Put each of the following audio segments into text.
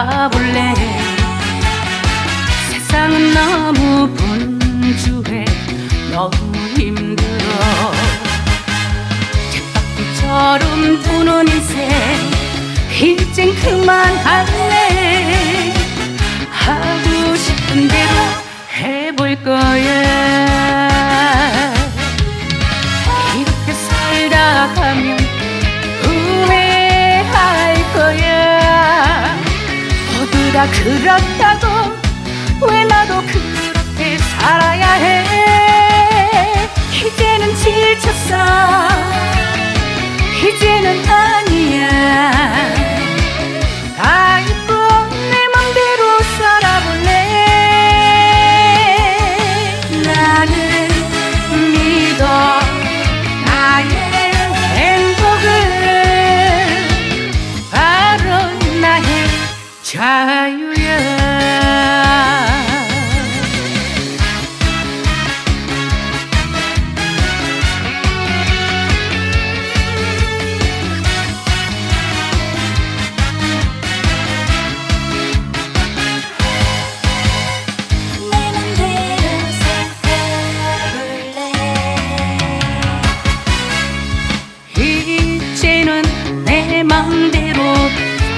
살아볼래? 세상은 너무 분주해. 너무 힘들어. 쳇바퀴처럼 도는 인생. 이젠 그만할래 다 그렇다고 왜 나도 그렇게 살아야 해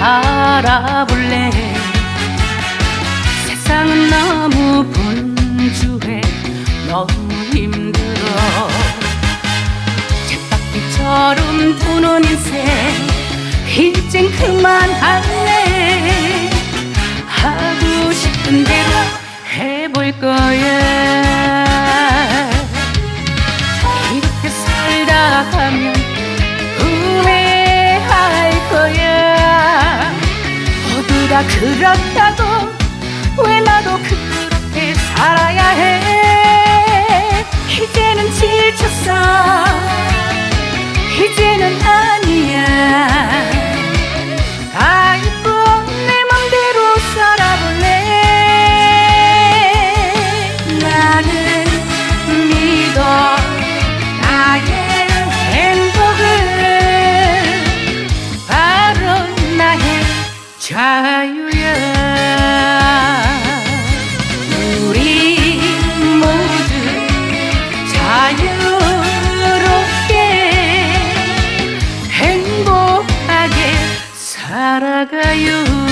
살아볼래? 세상은 너무 분주해. 너무 힘들어. 쳇바퀴처럼 도는 인생. 이젠 그만할래? 하고 싶은 대로 해볼 거야 그렇다고 왜 나도 그렇게 살아야 해 행복하게 살아가요